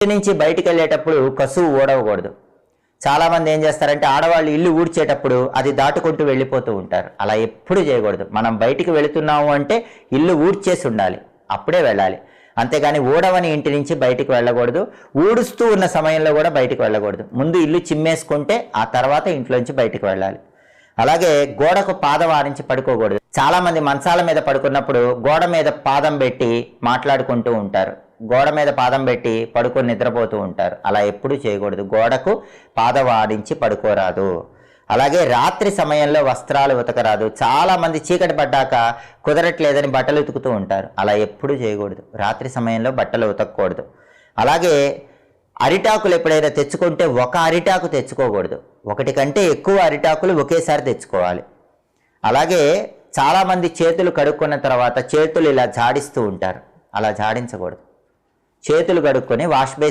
ఇంటి నుంచి బయటికి వెళ్ళేటప్పుడు కసువు ఓడవకూడదు. చాలామంది ఏం చేస్తారంటే ఆడవాళ్ళు ఇల్లు ఊడ్చేటప్పుడు అది దాటుకుంటూ వెళ్ళిపోతూ ఉంటారు. అలా ఎప్పుడు చేయకూడదు. మనం బయటికి వెళుతున్నాము అంటే ఇల్లు ఊడ్చేసి ఉండాలి. అప్పుడే వెళ్ళాలి. అంతేగాని ఊడవని ఇంటి నుంచి బయటికి వెళ్ళకూడదు. ఊడుస్తూ ఉన్న సమయంలో కూడా బయటికి వెళ్ళకూడదు. ముందు ఇల్లు చిమ్మేసుకుంటే ఆ తర్వాత ఇంట్లోంచి బయటికి వెళ్ళాలి. అలాగే గోడకు పాదం ఆరించి పడుకోకూడదు. చాలామంది మంచాల మీద పడుకున్నప్పుడు గోడ మీద పాదం పెట్టి మాట్లాడుకుంటూ ఉంటారు. గోడ మీద పాదం పెట్టి పడుకొని నిద్రపోతూ ఉంటారు. అలా ఎప్పుడూ చేయకూడదు. గోడకు పాదం ఆడించి పడుకోరాదు. అలాగే రాత్రి సమయంలో వస్త్రాలు ఉతకరాదు. చాలామంది చీకటి పడ్డాక కుదరట్లేదని బట్టలు ఉతుకుతూ ఉంటారు. అలా ఎప్పుడూ చేయకూడదు. రాత్రి సమయంలో బట్టలు ఉతకకూడదు. అలాగే అరిటాకులు ఎప్పుడైనా తెచ్చుకుంటే ఒక అరిటాకు తెచ్చుకోకూడదు. ఒకటి కంటే ఎక్కువ అరిటాకులు ఒకేసారి తెచ్చుకోవాలి. అలాగే చాలామంది చేతులు కడుక్కున్న తర్వాత చేతులు ఇలా జాడిస్తూ ఉంటారు. అలా జాడించకూడదు. చేతులు కడుక్కొని వాష్ బేసిన్